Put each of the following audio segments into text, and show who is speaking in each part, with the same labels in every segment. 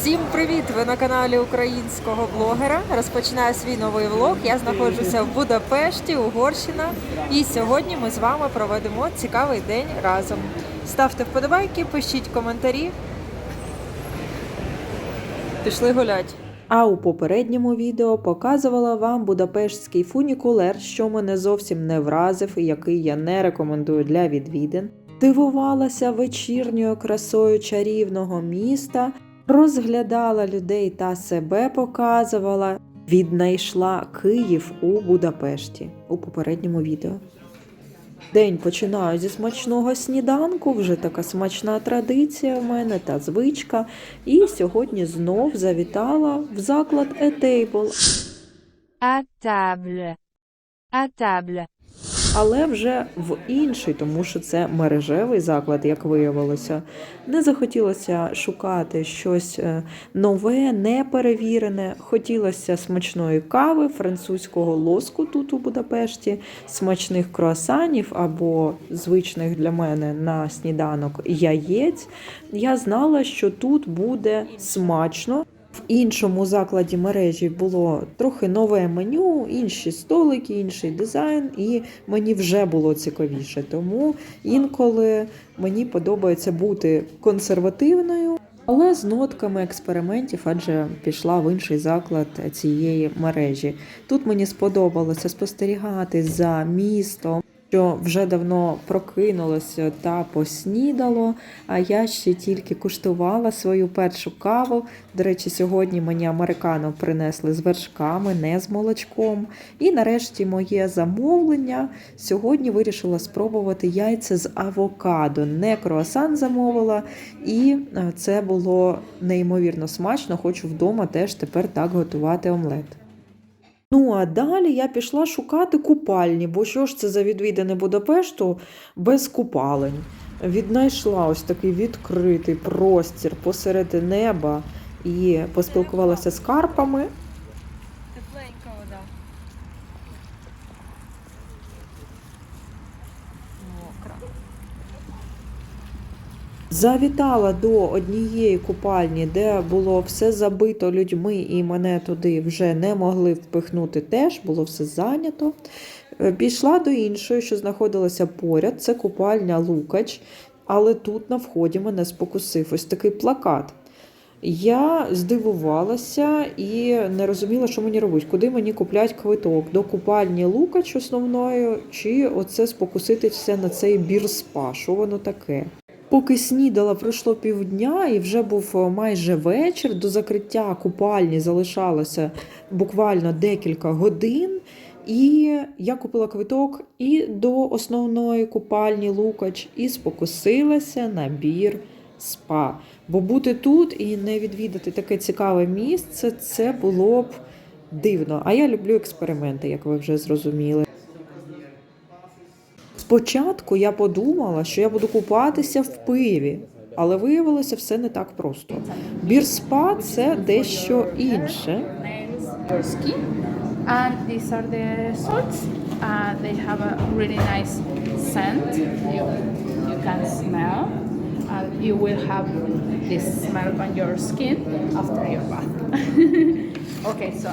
Speaker 1: Всім привіт! Ви на каналі українського блогера. Розпочинаю свій новий влог. Я знаходжуся в Будапешті, Угорщина. І сьогодні ми з вами проведемо цікавий день разом. Ставте вподобайки, пишіть коментарі. Пішли гулять. А у попередньому відео показувала вам будапештський фунікулер, що мене зовсім не вразив і який я не рекомендую для відвідин. Дивувалася вечірньою красою чарівного міста, розглядала людей та себе показувала, віднайшла Київ у Будапешті у попередньому відео. День починаю зі смачного сніданку, вже така смачна традиція в мене та звичка. І сьогодні знов завітала в заклад E-Table,
Speaker 2: À table. À table.
Speaker 1: Але вже в інший, тому що це мережевий заклад, як виявилося. Не захотілося шукати щось е, нове, неперевірене. Хотілося смачної кави, французького лоску тут у Будапешті, смачних круасанів або звичних для мене на сніданок яєць. Я знала, що тут буде смачно. В іншому закладі мережі було трохи нове меню, інші столики, інший дизайн, і мені вже було цікавіше. Тому інколи мені подобається бути консервативною, але з нотками експериментів, адже пішла в інший заклад цієї мережі. Тут мені сподобалося спостерігати за містом. Що вже давно прокинулося та поснідало, а я ще тільки куштувала свою першу каву. До речі, сьогодні мені американо принесли з вершками, не з молочком. І нарешті моє замовлення. Сьогодні вирішила спробувати яйця з авокадо. Не круасан замовила, і е, це було неймовірно смачно. Хочу вдома теж тепер так готувати омлет. Ну а далі я пішла шукати купальні, бо що ж це за відвідини Будапешту без купалень. Віднайшла ось такий відкритий простір посеред неба і поспілкувалася з карпами. Завітала до однієї купальні, де було все забито людьми, і мене туди вже не могли впихнути теж, було все зайнято. Е, Пішла до іншої, що знаходилася поряд, це купальня Лукач, але тут на вході мене спокусив ось такий плакат. Я здивувалася і не розуміла, що мені робити, куди мені куплять квиток до купальні Лукач основною, чи оце спокуситися на цей бір-спа, що воно таке. Поки снідала, пройшло півдня, і вже був е, майже вечір. До закриття купальні залишалося буквально декілька годин. І я купила квиток і до основної купальні Лукач, і спокусилася на бір спа. Бо бути тут і не відвідати таке цікаве місце, це було б дивно. А я люблю експерименти, як ви вже зрозуміли. Спочатку я подумала, що я буду купатися в пиві, але виявилося все не так просто. Бір-спа – це дещо інше.
Speaker 3: and these are the salts uh, they have a really nice scent you, you can smell and you will have this smell on your skin after your bath okay so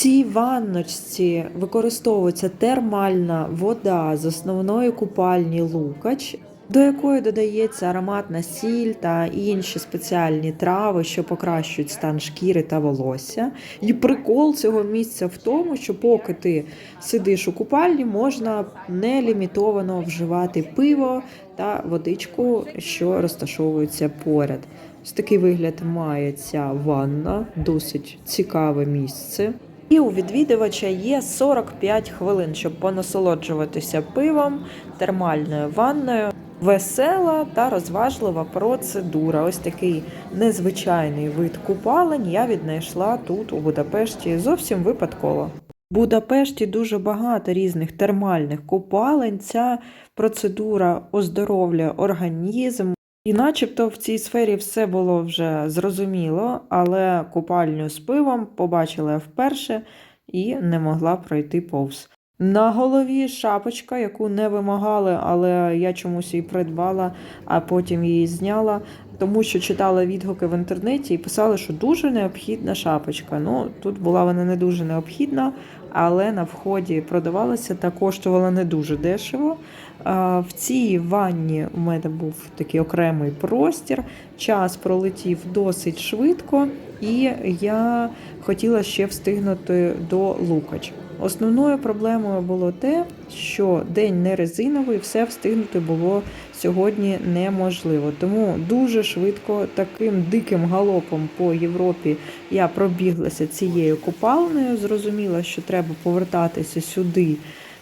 Speaker 1: цій ванночці використовується термальна вода з основної купальні Лукач, до якої додається ароматна сіль та інші спеціальні трави, що покращують стан шкіри та волосся. І прикол цього місця в тому, що поки ти сидиш у купальні, можна нелімітовано вживати пиво та водичку, що розташовується поряд. Ось такий вигляд має ця ванна, досить цікаве місце. І у відвідувача є 45 хвилин, щоб понасолоджуватися пивом, термальною ванною. Весела та розважлива процедура. Ось такий незвичайний вид купалень я віднайшла тут, у Будапешті, зовсім випадково. В Будапешті дуже багато різних термальних купалень. Ця процедура оздоровлює організм. І начебто в цій сфері все було вже зрозуміло, але купальню з пивом побачила вперше і не могла пройти повз. На голові шапочка, яку не вимагали, але я чомусь її придбала, а потім її зняла, тому що читала відгуки в інтернеті і писали, що дуже необхідна шапочка. Ну, тут була вона не дуже необхідна, але на вході продавалася та коштувала не дуже дешево. В цій ванні у мене був такий окремий простір. Час пролетів досить швидко, і я хотіла ще встигнути до Лукач. Основною проблемою було те, що день не резиновий, все встигнути було сьогодні неможливо. Тому дуже швидко, таким диким галопом по Європі я пробіглася цією купальнею. Зрозуміла, що треба повертатися сюди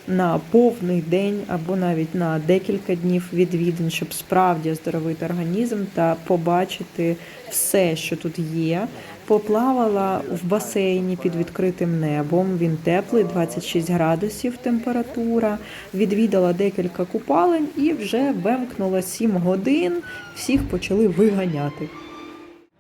Speaker 1: на повний день або навіть на декілька днів відвідин, щоб справді оздоровити організм та побачити все, що тут є. Поплавала в басейні під відкритим небом. Він теплий, 26 градусів температура. Відвідала декілька купалень і вже вимкнула 7 годин. Всіх почали виганяти.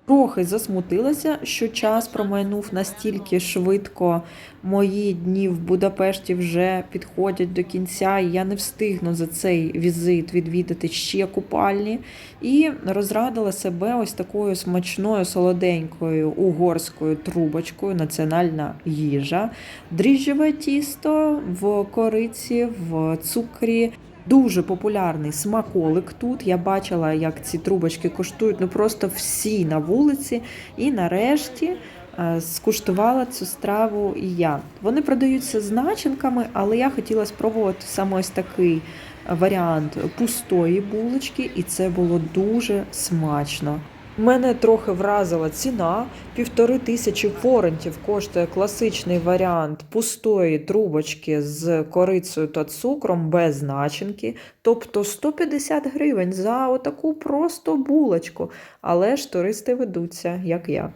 Speaker 1: Трохи засмутилася, що час промайнув настільки швидко. Мої дні в Будапешті вже підходять до кінця, і я не встигну за цей візит відвідати ще купальні. І розрадила себе ось такою смачною солоденькою угорською трубочкою, національна їжа, дріжджеве тісто в кориці, в цукрі. Дуже популярний смаколик тут. Я бачила, як ці трубочки коштують ну просто всі на вулиці. І нарешті е, скуштувала цю страву і я. Вони продаються з начинками, але я хотіла спробувати саме ось такий варіант пустої булочки, і це було дуже смачно. Мене трохи вразила ціна. Півтори тисячі форентів коштує класичний варіант пустої трубочки з корицею та цукром без начинки. Тобто 150 гривень за отаку просто булочку. Але ж туристи ведуться, як я.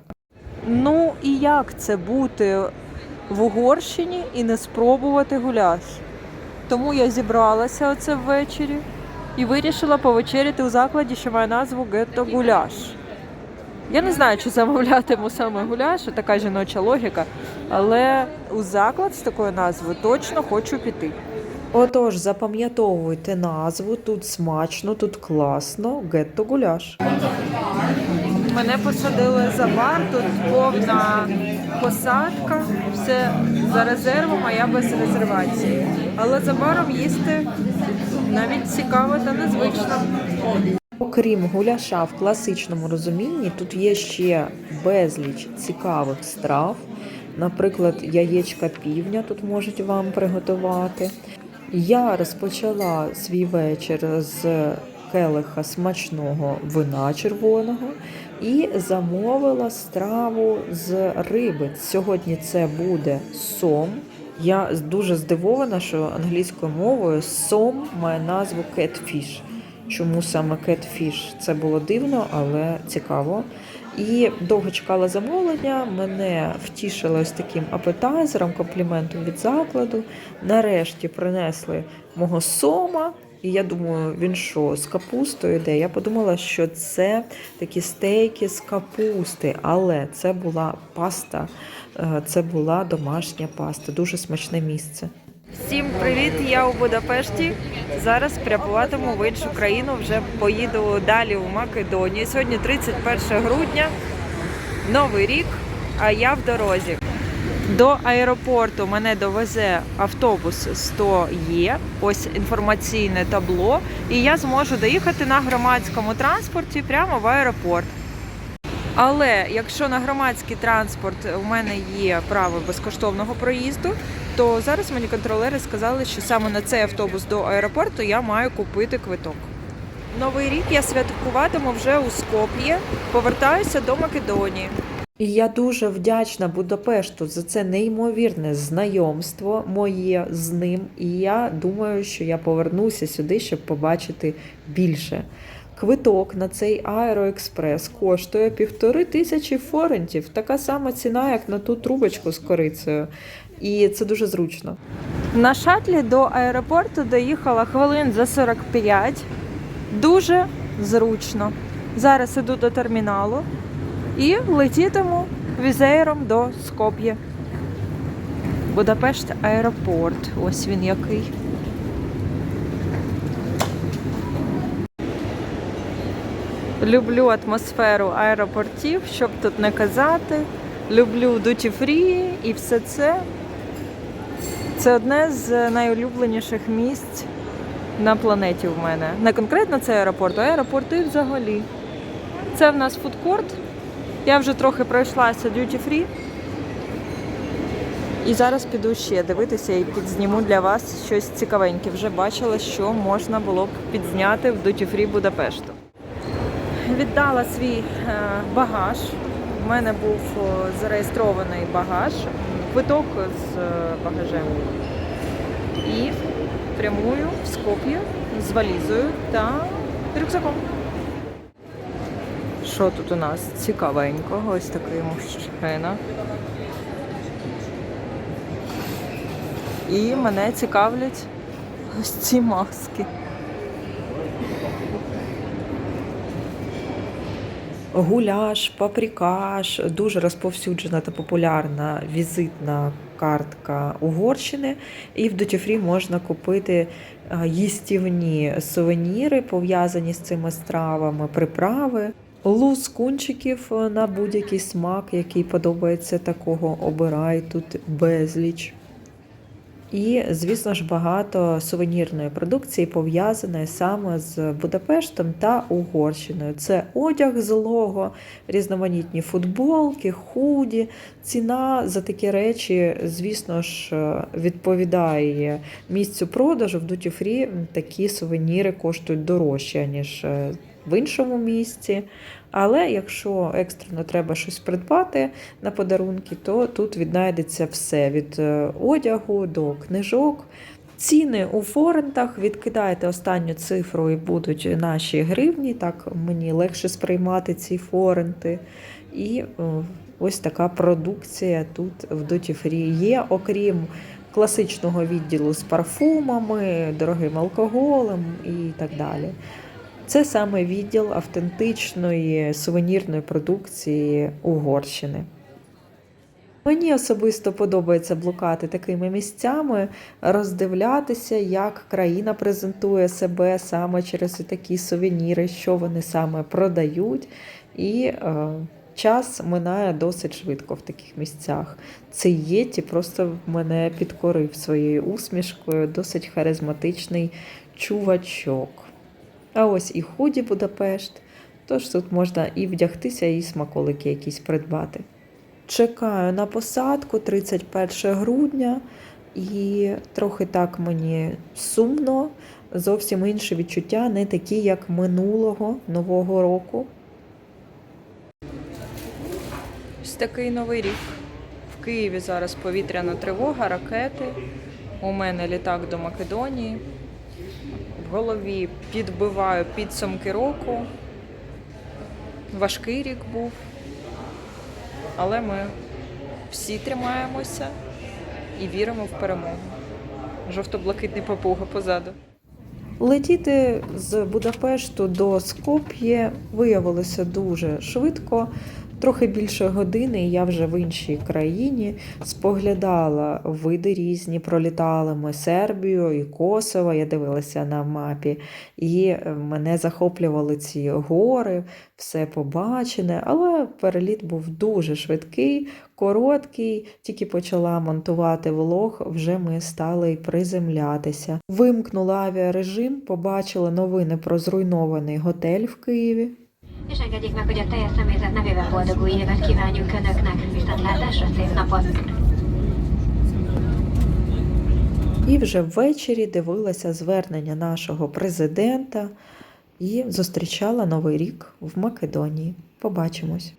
Speaker 1: Ну і як це бути в Угорщині і не спробувати гуляш? Тому я зібралася оце ввечері і вирішила повечеряти у закладі, що має назву Гетто Гуляш. Я не знаю, чи замовлятиму саме гуляш, така жіноча логіка, але у заклад з такою назвою точно хочу піти. Отож, запам'ятовуйте назву, тут смачно, тут класно, гетто гуляш. Мене посадили за бар, тут повна посадка, все за резервом, а я без резервації. Але за баром їсти навіть цікаво та незвично. Окрім гуляша в класичному розумінні, тут є ще безліч цікавих страв. Наприклад, яєчка півня тут можуть вам приготувати. Я розпочала свій вечір з келиха смачного вина червоного і замовила страву з риби. Сьогодні це буде сом. Я дуже здивована, що англійською мовою сом має назву catfish. Чому саме кетфіш? Це було дивно, але цікаво. І довго чекала замовлення. Мене втішили ось таким апетайзером, компліментом від закладу. Нарешті принесли мого сома. І я думаю, він що, з капустою йде? Я подумала, що це такі стейки з капусти, але це була паста, е, це була домашня паста, дуже смачне місце. Всім привіт! Я у Будапешті. Зараз прямуватиму в іншу країну. Вже поїду далі у Македонію. Сьогодні 31 грудня, новий рік, а я в дорозі. До аеропорту мене довезе автобус 100 є. Ось інформаційне табло, і я зможу доїхати на громадському транспорті прямо в аеропорт. Але якщо на громадський транспорт у мене є право безкоштовного проїзду, то зараз мені контролери сказали, що саме на цей автобус до аеропорту я маю купити квиток. Новий рік я святкуватиму вже у Скоп'є, повертаюся до Македонії. І я дуже вдячна Будапешту за це неймовірне знайомство моє з ним. І я думаю, що я повернуся сюди, щоб побачити більше. Квиток на цей Аероекспрес коштує півтори тисячі форентів. Така сама ціна, як на ту трубочку з корицею. І це дуже зручно. На шатлі до аеропорту доїхала хвилин за 45. Дуже зручно. Зараз іду до терміналу і летітиму візеєром до Скоп'є. Будапешт аеропорт. Ось він який. Люблю атмосферу аеропортів, щоб тут не казати. Люблю дуті фрі і все це. Це одне з найулюбленіших місць на планеті в мене. Не конкретно це аеропорт, а аеропорти взагалі. Це в нас фудкорт. Я вже трохи пройшлася duty free. І зараз піду ще дивитися і підзніму для вас щось цікавеньке. Вже бачила, що можна було б підзняти в Duty Free Будапешту. Віддала свій е, багаж. У мене був зареєстрований багаж, квиток з е, багажем. І прямую в Скоп'є з валізою та рюкзаком. Що тут у нас цікавенького? Ось такий мужчина. І мене цікавлять ось ці маски. Гуляш, паприкаш, дуже розповсюджена та популярна візитна картка Угорщини. І в Free можна купити їстівні сувеніри, пов'язані з цими стравами, приправи. Луз кунчиків е, на будь-який смак, який подобається такого, обирай тут безліч. І, звісно ж, багато сувенірної продукції пов'язаної саме з Будапештом та Угорщиною. Це одяг злого, різноманітні футболки, худі. Ціна за такі речі, звісно ж, відповідає місцю продажу. В Duty Free такі сувеніри коштують дорожче, ніж е, в іншому місці. Але якщо екстрено треба щось придбати на подарунки, то тут віднайдеться все від е, одягу до книжок. Ціни у форентах відкидайте останню цифру і будуть наші гривні. Так мені легше сприймати ці форенти. І е, ось така продукція тут в Free є, окрім класичного відділу з парфумами, дорогим алкоголем і так далі. Це саме відділ автентичної сувенірної продукції Угорщини. Мені особисто подобається блукати такими місцями, роздивлятися, як країна презентує себе саме через такі сувеніри, що вони саме продають. І е, час минає досить швидко в таких місцях. Цей Єті просто мене підкорив своєю усмішкою, досить харизматичний чувачок. А ось і худі Будапешт, тож тут можна і вдягтися, і смаколики якісь придбати. Чекаю на посадку 31 грудня, і трохи так мені сумно, зовсім інші відчуття, не такі, як минулого нового року. Ось такий новий рік. В Києві зараз повітряна тривога, ракети. У мене літак до Македонії. Голові підбиваю підсумки року. Важкий рік був. Але ми всі тримаємося і віримо в перемогу. Жовто-блакитний папуга позаду. Летіти з Будапешту до Скоп'є виявилося дуже швидко. Трохи більше години, і я вже в іншій країні споглядала види різні, пролітали ми Сербію і Косово. Я дивилася на мапі, і е, мене захоплювали ці гори, все побачене. Але переліт був дуже швидкий, короткий. Тільки почала монтувати влог, вже ми стали приземлятися. Вимкнула авіарежим, побачила новини про зруйнований готель в Києві.
Speaker 4: És engedjék meg, hogy a teljes személyzet nevében boldog új évet kívánjunk Önöknek, viszontlátásra szép napot!
Speaker 1: І вже ввечері дивилася звернення нашого президента і зустрічала Новий рік в Македонії. Побачимось.